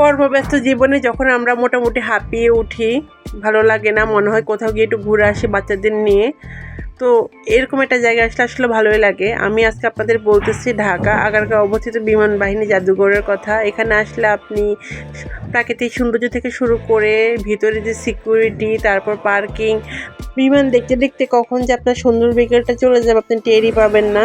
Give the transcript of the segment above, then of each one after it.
কর্মব্যস্ত জীবনে যখন আমরা মোটামুটি হাঁপিয়ে উঠি, ভালো লাগে না, মনে হয় কোথাও গিয়ে একটু ঘুরে আসি বাচ্চাদের নিয়ে, তো এরকম একটা জায়গা আসলে আসলে ভালোই লাগে। আমি আজকে আপনাদের বলতেছি ঢাকা, আগারগাঁও অবস্থিত বিমান বাহিনী জাদুঘরের কথা। এখানে আসলে আপনি প্রাকৃতিক সৌন্দর্য থেকে শুরু করে ভিতরে যে সিকিউরিটি তারপর পার্কিং বিমান দেখতে দেখতে কখন যে আপনার সুন্দর বিকেলটা চলে যাবে, আপনি টেরই পাবেন না।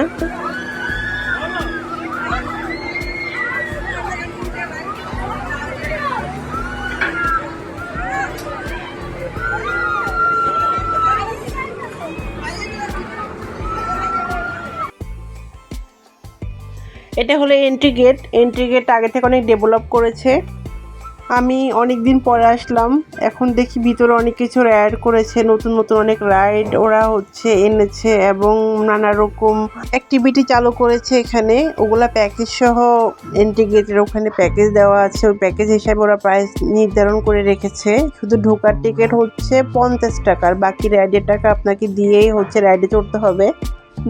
এটা হলো এন্ট্রি গেট এন্ট্রি গেট আগে থেকে অনেক ডেভেলপ করেছে। আমি অনেক দিন পরে আসলাম, এখন দেখি ভিতরে অনেক কিছু অ্যাড করেছে, নতুন নতুন অনেক রাইড ওরা হচ্ছে এনেছে এবং নানা রকম অ্যাক্টিভিটি চালু করেছে এখানে। ওগুলা প্যাকেজ সহ এন্ট্রি গেটের ওখানে প্যাকেজ দেওয়া আছে। ওই প্যাকেজ হিসাবে ওরা প্রাইস নির্ধারণ করে রেখেছে। শুধু ঢোকার টিকিট হচ্ছে পঞ্চাশ টাকার, বাকি রাইডের টাকা আপনাকে দিয়েই হচ্ছে রাইডে চড়তে হবে।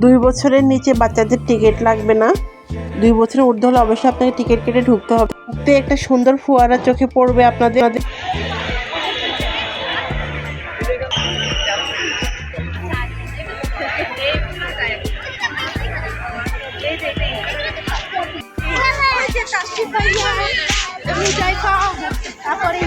দুই বছরের নিচে বাচ্চাদের টিকিট লাগবে না। দুই বছরের ঊর্ধ্ব হলে অবশ্যই আপনাকে টিকিট কেটে ঢুকতে হবে। ঢুকতে একটা সুন্দর ফোয়ারা চোখে পড়বে আপনাদের তারপরে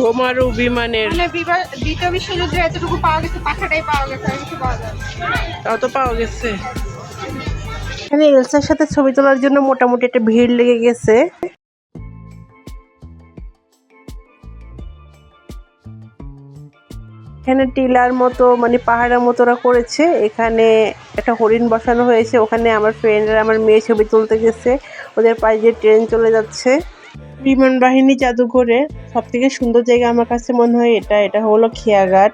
বোমারু বিমানের মানে দ্বিতীয় বিশ্বযুদ্ধে এতটুকু পাওয়া গেছে পাখাটাই পাওয়া গেছে আর কিছু পাওয়া। অত পাওয়া গেছে। এখানে এলসার সাথে ছবি তোলার জন্য মোটামুটি একটা ভিড় লেগে গেছে। এখানে টিলার মতো মানে পাহাড়ের মতো ওরা করেছে। এখানে একটা হরিণ বসানো হয়েছে। ওখানে আমার ফ্রেন্ডরা আমার মেয়ে ছবি তুলতে গেছে। ওদের পায়ে যে ট্রেন চলে যাচ্ছে। বিমান বাহিনী জাদুঘরে সব থেকে সুন্দর জায়গা আমার কাছে মনে হয় এটা। এটা হলো খেয়াঘাট।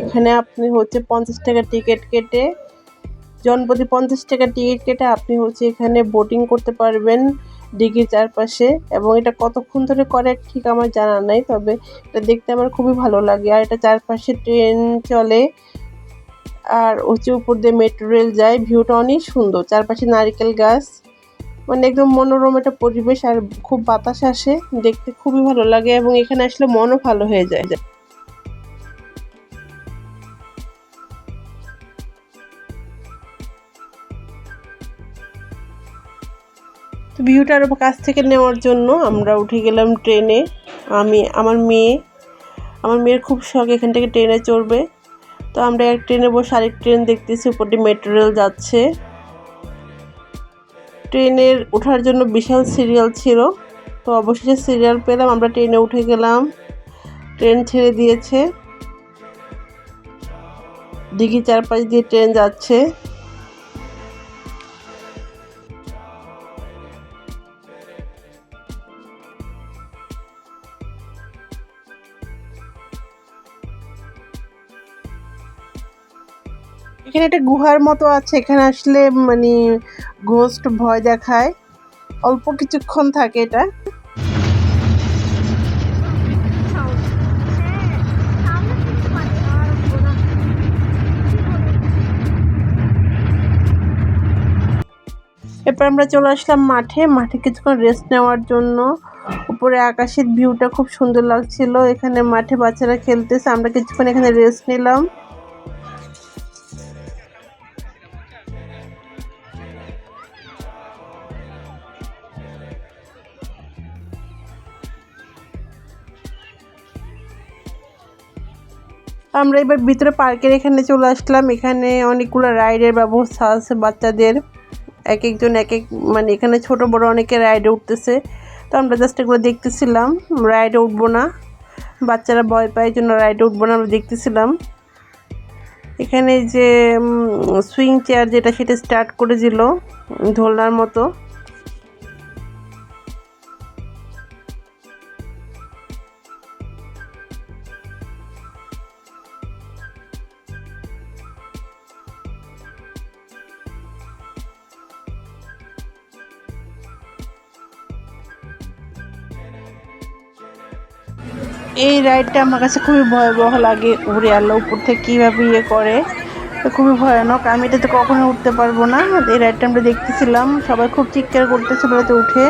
এখানে আপনি হচ্ছে পঞ্চাশ টাকা টিকিট কেটে জনপ্রতি পঞ্চাশ টাকা টিকিট কেটে আপনি হচ্ছে এখানে বোটিং করতে পারবেন ডিগির চারপাশে। এবং এটা কতক্ষণ ধরে করে ঠিক আমার জানা নাই, তবে এটা দেখতে আমার খুবই ভালো লাগে। আর এটা চারপাশে ট্রেন চলে, আর হচ্ছে উপর দিয়ে মেট্রো রেল যায়। ভিউটা অনেক সুন্দর। চারপাশে নারিকেল গাছ। মানে একদম মনোরম একটা পরিবেশ আর খুব বাতাস আসে, দেখতে খুবই ভালো লাগে এবং এখানে আসলে মনও ভালো হয়ে যায়। তো ভিউটা কাছ থেকে নেওয়ার জন্য আমরা উঠে গেলাম ট্রেনে। আমি, আমার মেয়ে, আমার মেয়ের খুব শখ এখান থেকে ট্রেনে চড়বে। তো আমরা এক ট্রেনে বসে আরেক ট্রেন দেখতেছি উপরটি মেট্রো রেল যাচ্ছে। ট্রেনের ওঠার জন্য বিশাল সিরিয়াল ছিল। তো অবশেষে সিরিয়াল পেলাম, আমরা ট্রেনে উঠে গেলাম। ট্রেন ছেড়ে দিয়েছে। দিঘি চারপাশ দিয়ে ট্রেন যাচ্ছে। এখানে একটা গুহার মতো আছে, এখানে আসলে মানে ঘোস্ট ভয় দেখায়। অল্প কিছুক্ষণ থাকে এটা। এরপর আমরা চলে আসলাম মাঠে। মাঠে কিছুক্ষণ রেস্ট নেওয়ার জন্য। উপরে আকাশের ভিউটা খুব সুন্দর লাগছিল। এখানে মাঠে বাচ্চারা খেলতেছে। আমরা কিছুক্ষণ এখানে রেস্ট নিলাম। আমরা এবার ভিতরে পার্কের এখানে চলে আসলাম। এখানে অনেকগুলো রাইডের ব্যবস্থা আছে বাচ্চাদের। এক একজন এক এক মানে এখানে ছোট বড় অনেকে রাইডে উঠতেছে। তো আমরা জাস্ট এগুলো দেখতেছিলাম। রাইডে উঠবো না। বাচ্চারা ভয় পায় জন্য রাইডে উঠবো না আমরা দেখতেছিলাম। এখানে যে সুইং চেয়ার যেটা, সেটা স্টার্ট করে দিল দোলনার মতো। এই রাইডটা আমার কাছে খুবই ভয়াবহ লাগে উড়ে আলো উপর থেকে কীভাবে ইয়ে করে? খুবই ভয়ানক। আমি এটা তো কখনো উঠতে পারব না। এই রাইডটা আমরা দেখতেছিলাম। সবাই খুব চিৎকার করতেছিল এটাতে উঠে।